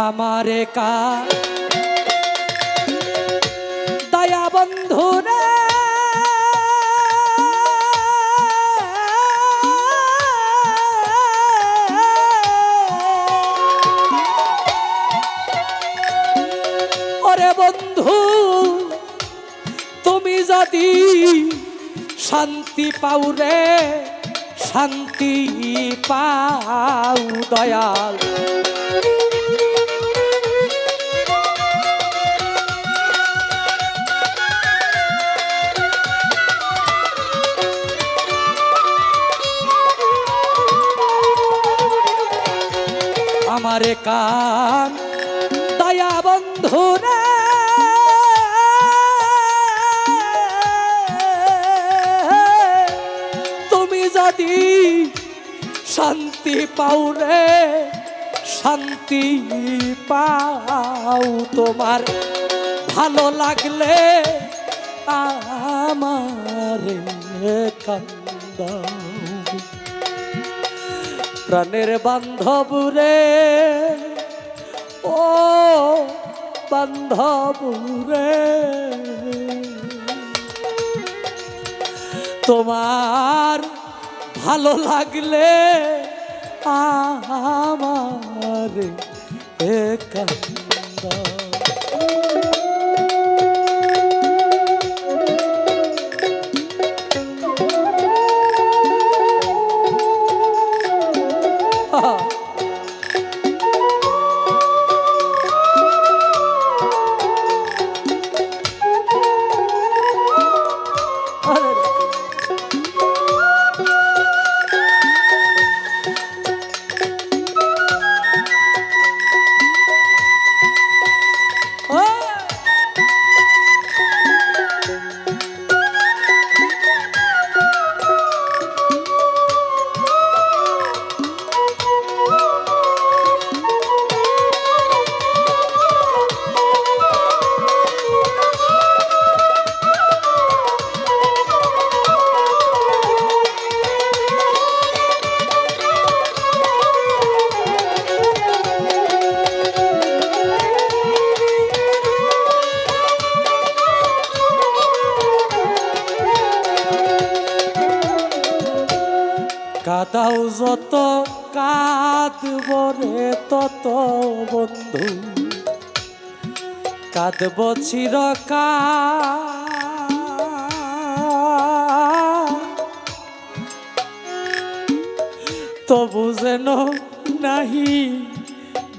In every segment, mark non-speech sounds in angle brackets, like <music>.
আমারে কা দয়া বন্ধু রে। ওরে বন্ধু, তুমি যদি শান্তি পাও রে, শান্তি পাও দয়াল। আমারে কান, দয়া বন্ধু রে তুমি যদি শান্তি পাও রে, শান্তি পাও তোমার। ভালো লাগলে আমার কান্দাও। প্রাণের বান্ধব রে। ও বান্ধব রে। তোমার ভালো লাগলে আমার 哈 <laughs> 哈 কাদাও যত কাঁদব রে তত বন্ধু। কাঁদব চিরকা তবু যেন নাহি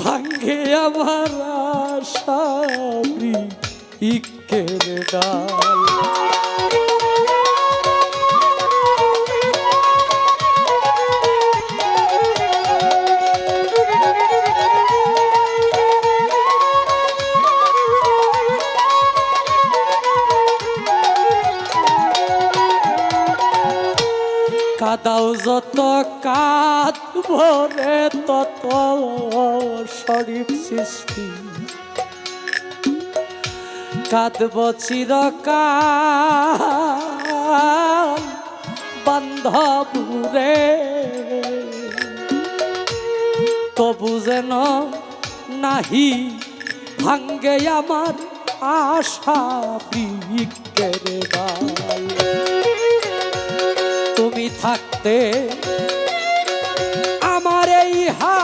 ভাঙ্গে আমার আশা ইকের ডাল। কাদাও যত কাত ভরে তত শরীফ সৃষ্টি। কাঁদব চিরকাল বান্ধব রে তবু যেন নাহি ভাঙ্গে আমার আশা বিকের তুমি থাকতে আমার এই হা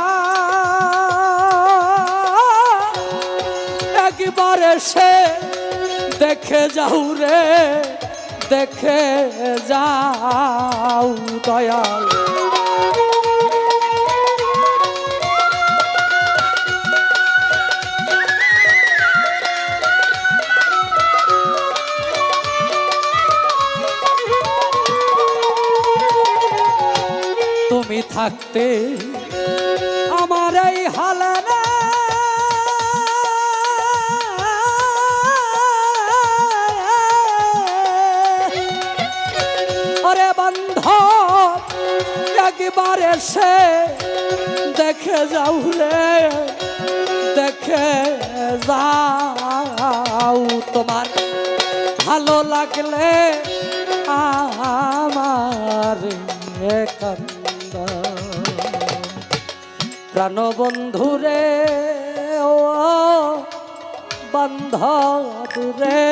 একবার সে দেখে যাও রে দেখে যাও দয়াল। থাকতে আমার এই হালে রে ওরে বন্ধ, একবার এসে দেখে যাও রে, দেখে যাও তোমার। ভালো লাগলে আমার কান্দা প্রাণবন্ধু রে ও বান্ধব রে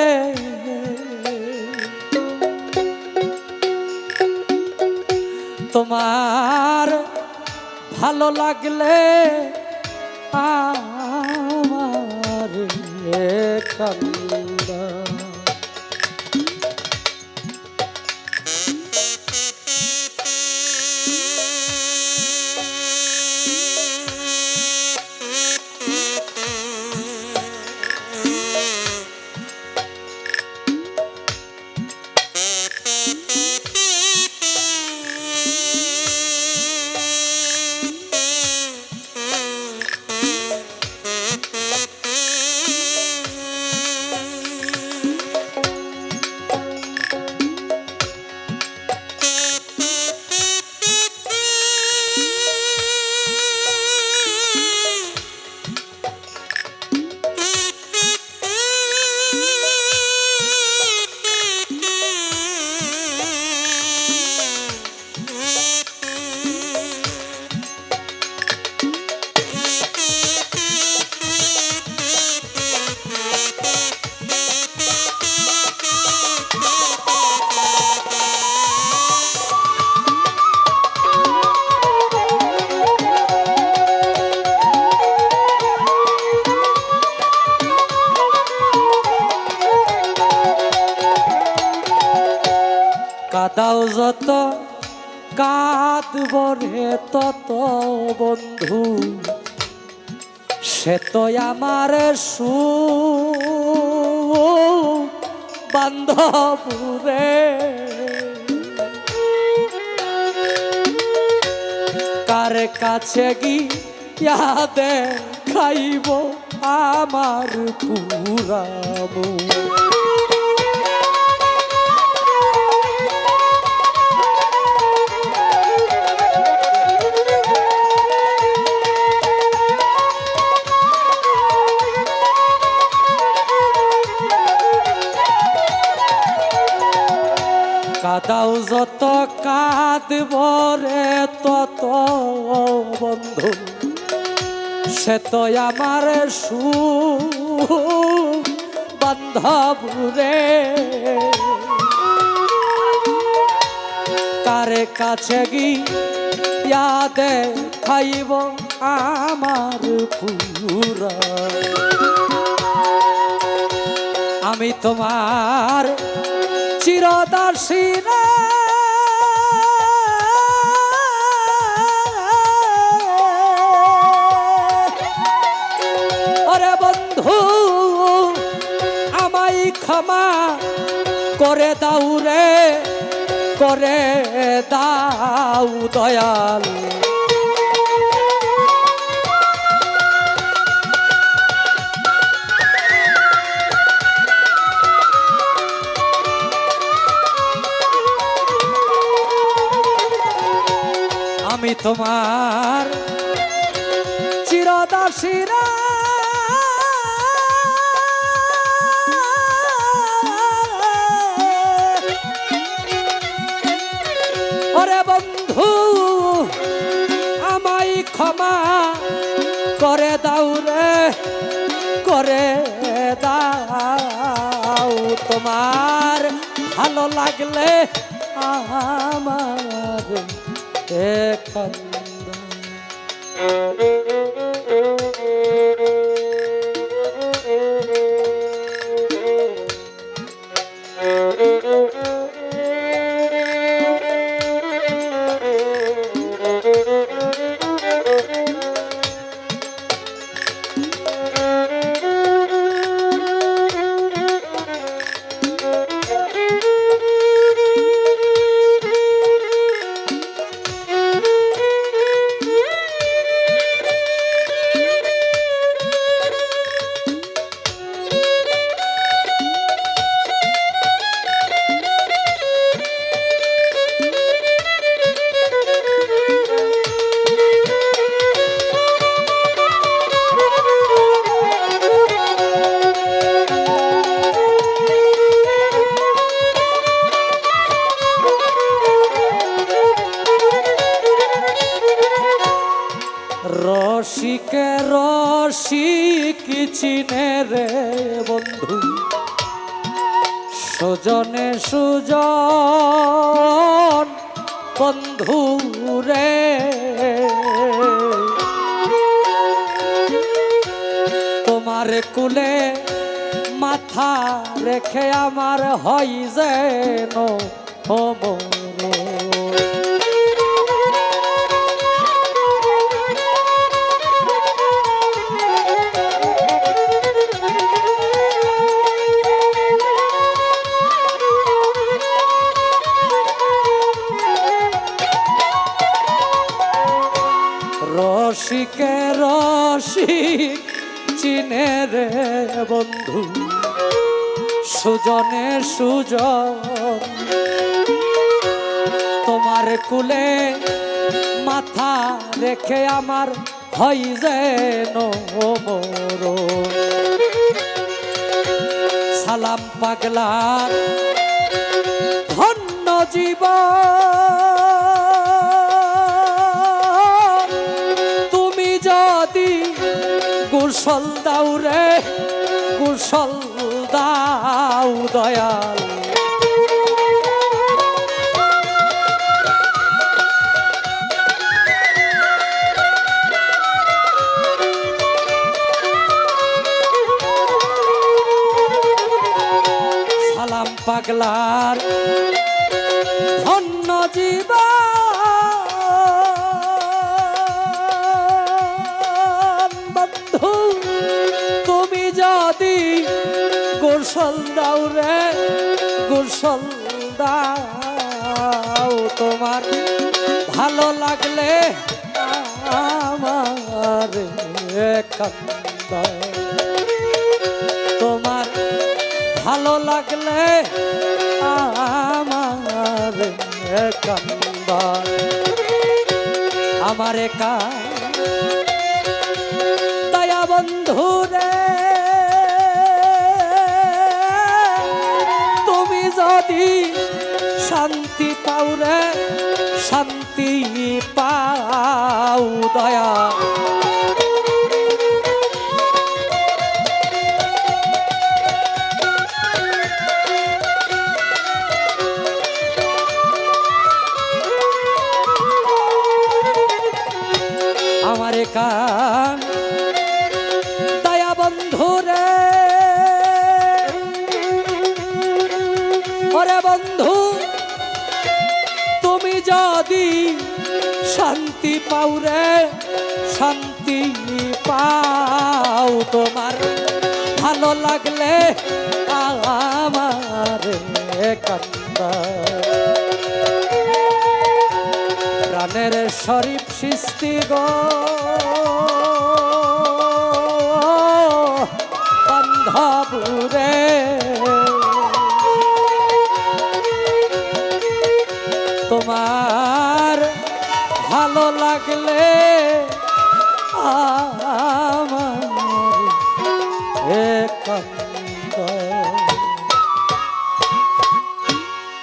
তোমার ভালো লাগলে আমার কান্দা কাঁদব রে তত বন্ধু, সে তো আমার সু বান্ধব রে কার কাছে গিয়া খাইব আমার পুরামু যত কাঁদব রে তত বন্ধু, সে তো আমার সু বান্ধব রে। কারে কাছে গিয়াদে খাইব আমার পুরা। আমি তোমার রে ওরে বন্ধু আমায় ক্ষমা করে দাও রে করে দাও দয়াল। আমি তোমার চিরদাসীরা ওরে বন্ধু, আমায় ক্ষমা করে দাও রে, করে দাও। তোমার ভালো লাগলে আমার কান্দা রসিক চিনে রে বন্ধু। সুজনে সুজন বন্ধু রে। তোমার কুলে মাথা রেখে আমার হয় যেন অমর রসিকে রসিক চিনে রে বন্ধু। সুজনে সুজন, তোমার কুলে মাথা রেখে আমার হয় যেন মোর সালাম পাগলা ধন্য জীবন। দয়াল। সালাম পাগলার ধন্য জীবন। দাও রে, গোসল দাও তোমার ভালো লাগলে আমার তোমার ভালো লাগলে আমার আমার কা দয়া বন্ধু রে যদি শান্তি পাও রে শান্তি পাও দয়া। আমারে কান দয়া বন্ধু যদি শান্তি পাও রে, শান্তি পাও তোমার। ভালো লাগলে আমার কান্দা প্রাণের শরীফ সৃষ্টি গো।